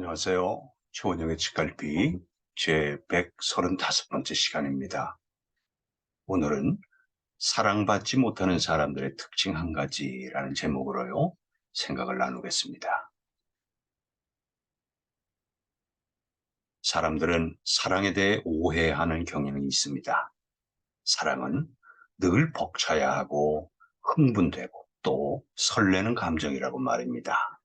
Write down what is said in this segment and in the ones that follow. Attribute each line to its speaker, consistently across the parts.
Speaker 1: 안녕하세요. 최원영의 집갈비 제 135번째 시간입니다. 오늘은 사랑받지 못하는 사람들의 특징 한 가지라는 제목으로요. 생각을 나누겠습니다. 사람들은 사랑에 대해 오해하는 경향이 있습니다. 사랑은 늘 벅차야 하고 흥분되고 또 설레는 감정이라고 말입니다.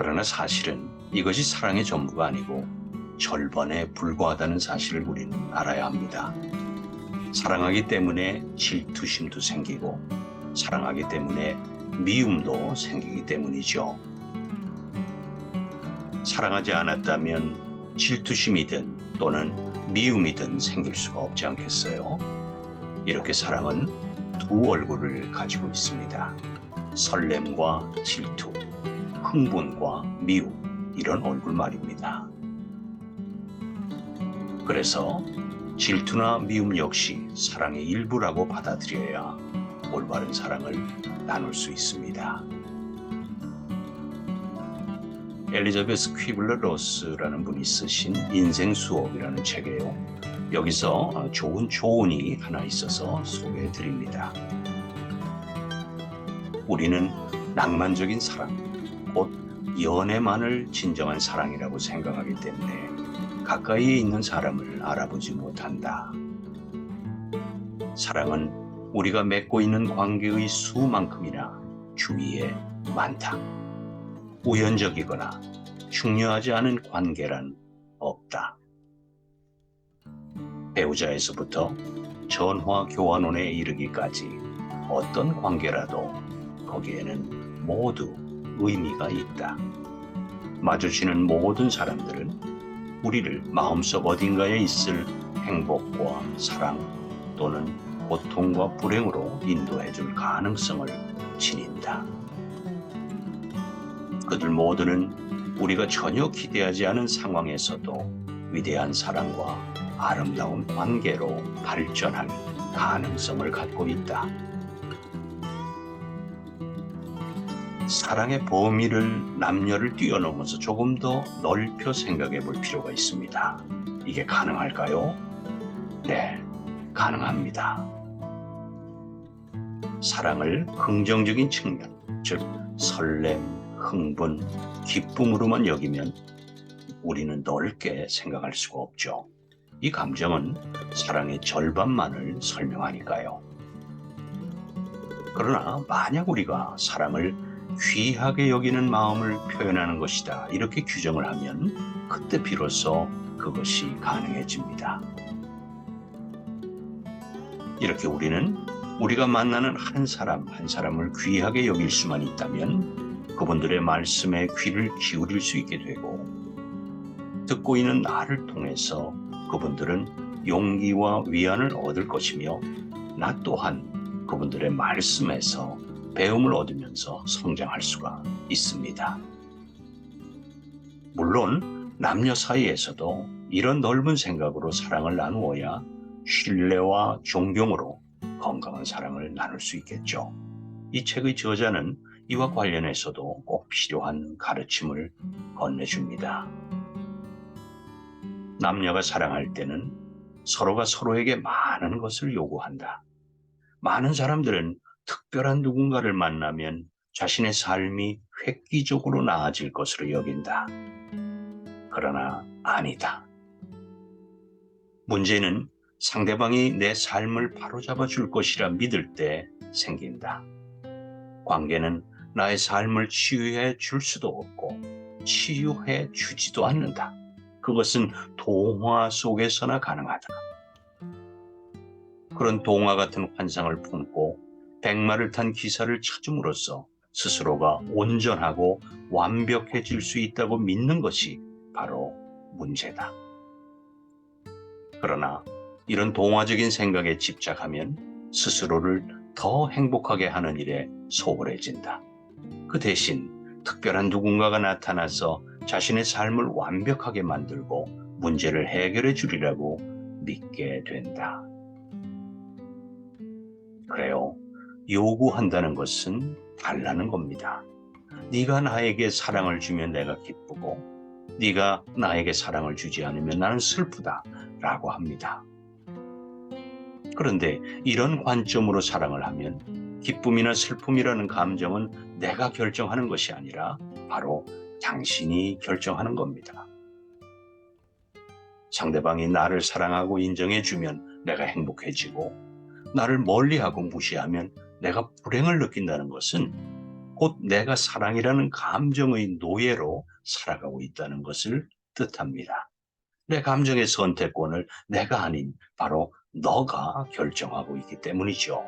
Speaker 1: 그러나 사실은 이것이 사랑의 전부가 아니고 절반에 불과하다는 사실을 우리는 알아야 합니다. 사랑하기 때문에 질투심도 생기고 사랑하기 때문에 미움도 생기기 때문이죠. 사랑하지 않았다면 질투심이든 또는 미움이든 생길 수가 없지 않겠어요? 이렇게 사랑은 두 얼굴을 가지고 있습니다. 설렘과 질투, 흥분과 미움, 이런 얼굴 말입니다. 그래서 질투나 미움 역시 사랑의 일부라고 받아들여야 올바른 사랑을 나눌 수 있습니다. 엘리자베스 퀴블러 로스라는 분이 쓰신 인생 수업이라는 책이에요. 여기서 좋은 조언이 하나 있어서 소개해 드립니다. 우리는 낭만적인 사랑, 곧 연애만을 진정한 사랑이라고 생각하기 때문에 가까이에 있는 사람을 알아보지 못한다. 사랑은 우리가 맺고 있는 관계의 수만큼이나 주위에 많다. 우연적이거나 중요하지 않은 관계란 없다. 배우자에서부터 전화 교환원에 이르기까지 어떤 관계라도 거기에는 모두 의미가 있다. 마주치는 모든 사람들은 우리를 마음속 어딘가에 있을 행복과 사랑 또는 고통과 불행으로 인도해 줄 가능성을 지닌다. 그들 모두는 우리가 전혀 기대하지 않은 상황에서도 위대한 사랑과 아름다운 관계로 발전할 가능성을 갖고 있다. 사랑의 범위를 남녀를 뛰어넘어서 조금 더 넓혀 생각해 볼 필요가 있습니다. 이게 가능할까요? 네, 가능합니다. 사랑을 긍정적인 측면, 즉 설렘, 흥분, 기쁨으로만 여기면 우리는 넓게 생각할 수가 없죠. 이 감정은 사랑의 절반만을 설명하니까요. 그러나 만약 우리가 사랑을 귀하게 여기는 마음을 표현하는 것이다. 이렇게 규정을 하면 그때 비로소 그것이 가능해집니다. 이렇게 우리는 우리가 만나는 한 사람 한 사람을 귀하게 여길 수만 있다면 그분들의 말씀에 귀를 기울일 수 있게 되고 듣고 있는 나를 통해서 그분들은 용기와 위안을 얻을 것이며 나 또한 그분들의 말씀에서 배움을 얻으면서 성장할 수가 있습니다. 물론 남녀 사이에서도 이런 넓은 생각으로 사랑을 나누어야 신뢰와 존경으로 건강한 사랑을 나눌 수 있겠죠. 이 책의 저자는 이와 관련해서도 꼭 필요한 가르침을 건네줍니다. 남녀가 사랑할 때는 서로가 서로에게 많은 것을 요구한다. 많은 사람들은 특별한 누군가를 만나면 자신의 삶이 획기적으로 나아질 것으로 여긴다. 그러나 아니다. 문제는 상대방이 내 삶을 바로잡아 줄 것이라 믿을 때 생긴다. 관계는 나의 삶을 치유해 줄 수도 없고 치유해 주지도 않는다. 그것은 동화 속에서나 가능하다. 그런 동화 같은 환상을 품고 백마를 탄 기사를 찾음으로써 스스로가 온전하고 완벽해질 수 있다고 믿는 것이 바로 문제다. 그러나 이런 동화적인 생각에 집착하면 스스로를 더 행복하게 하는 일에 소홀해진다. 그 대신 특별한 누군가가 나타나서 자신의 삶을 완벽하게 만들고 문제를 해결해 주리라고 믿게 된다. 그래요. 요구한다는 것은 달라는 겁니다. 네가 나에게 사랑을 주면 내가 기쁘고 네가 나에게 사랑을 주지 않으면 나는 슬프다라고 합니다. 그런데 이런 관점으로 사랑을 하면 기쁨이나 슬픔이라는 감정은 내가 결정하는 것이 아니라 바로 당신이 결정하는 겁니다. 상대방이 나를 사랑하고 인정해주면 내가 행복해지고 나를 멀리하고 무시하면 내가 불행을 느낀다는 것은 곧 내가 사랑이라는 감정의 노예로 살아가고 있다는 것을 뜻합니다. 내 감정의 선택권을 내가 아닌 바로 너가 결정하고 있기 때문이죠.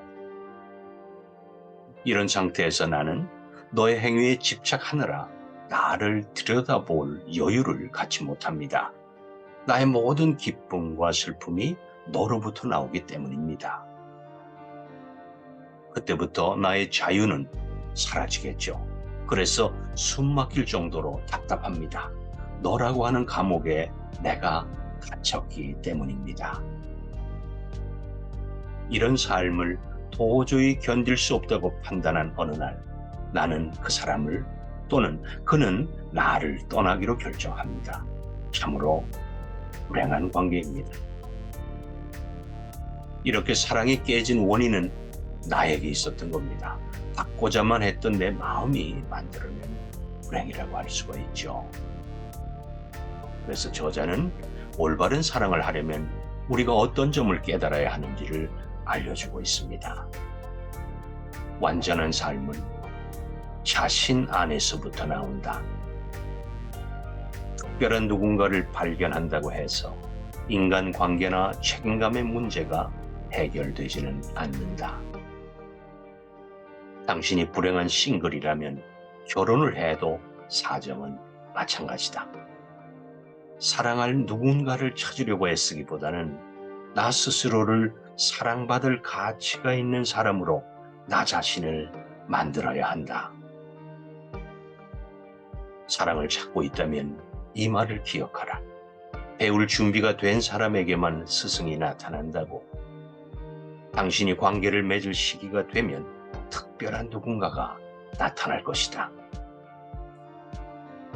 Speaker 1: 이런 상태에서 나는 너의 행위에 집착하느라 나를 들여다볼 여유를 갖지 못합니다. 나의 모든 기쁨과 슬픔이 너로부터 나오기 때문입니다. 그때부터 나의 자유는 사라지겠죠. 그래서 숨 막힐 정도로 답답합니다. 너라고 하는 감옥에 내가 갇혔기 때문입니다. 이런 삶을 도저히 견딜 수 없다고 판단한 어느 날 나는 그 사람을 또는 그는 나를 떠나기로 결정합니다. 참으로 불행한 관계입니다. 이렇게 사랑이 깨진 원인은 나에게 있었던 겁니다. 바꾸자만 했던 내 마음이 만들어낸 불행이라고 할 수가 있죠. 그래서 저자는 올바른 사랑을 하려면 우리가 어떤 점을 깨달아야 하는지를 알려주고 있습니다. 완전한 삶은 자신 안에서부터 나온다. 특별한 누군가를 발견한다고 해서 인간 관계나 책임감의 문제가 해결되지는 않는다. 당신이 불행한 싱글이라면 결혼을 해도 사정은 마찬가지다. 사랑할 누군가를 찾으려고 애쓰기보다는 나 스스로를 사랑받을 가치가 있는 사람으로 나 자신을 만들어야 한다. 사랑을 찾고 있다면 이 말을 기억하라. 배울 준비가 된 사람에게만 스승이 나타난다고. 당신이 관계를 맺을 시기가 되면 특별한 누군가가 나타날 것이다.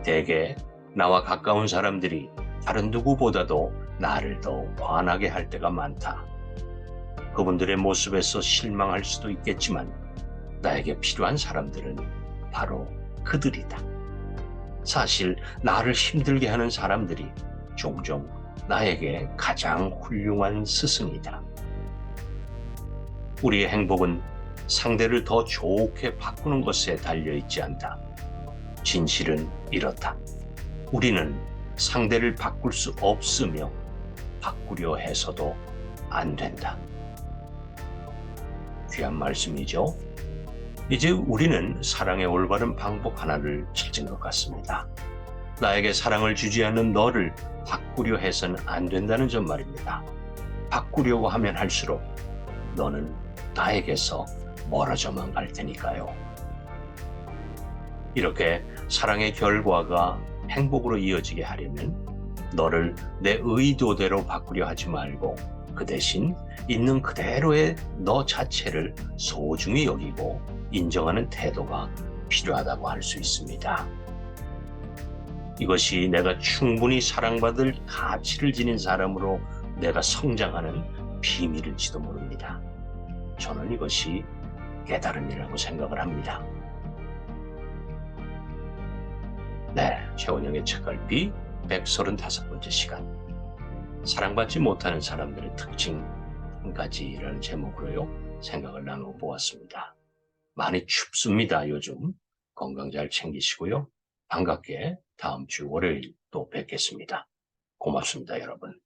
Speaker 1: 대개 나와 가까운 사람들이 다른 누구보다도 나를 더 환하게 할 때가 많다. 그분들의 모습에서 실망할 수도 있겠지만 나에게 필요한 사람들은 바로 그들이다. 사실 나를 힘들게 하는 사람들이 종종 나에게 가장 훌륭한 스승이다. 우리의 행복은 상대를 더 좋게 바꾸는 것에 달려있지 않다. 진실은 이렇다. 우리는 상대를 바꿀 수 없으며 바꾸려 해서도 안 된다. 귀한 말씀이죠. 이제 우리는 사랑의 올바른 방법 하나를 찾은 것 같습니다. 나에게 사랑을 주지 않는 너를 바꾸려 해서는 안 된다는 점 말입니다. 바꾸려고 하면 할수록 너는 나에게서 멀어져만 갈 테니까요. 이렇게 사랑의 결과가 행복으로 이어지게 하려면 너를 내 의도대로 바꾸려 하지 말고 그 대신 있는 그대로의 너 자체를 소중히 여기고 인정하는 태도가 필요하다고 할 수 있습니다. 이것이 내가 충분히 사랑받을 가치를 지닌 사람으로 내가 성장하는 비밀일지도 모릅니다. 저는 이것이 깨달음이라고 생각을 합니다. 네, 최원영의 책갈피 135번째 시간. 사랑받지 못하는 사람들의 특징 한 가지라는 제목으로요 생각을 나누어 보았습니다. 많이 춥습니다 요즘 건강 잘 챙기시고요 반갑게 다음 주 월요일 또 뵙겠습니다. 고맙습니다 여러분.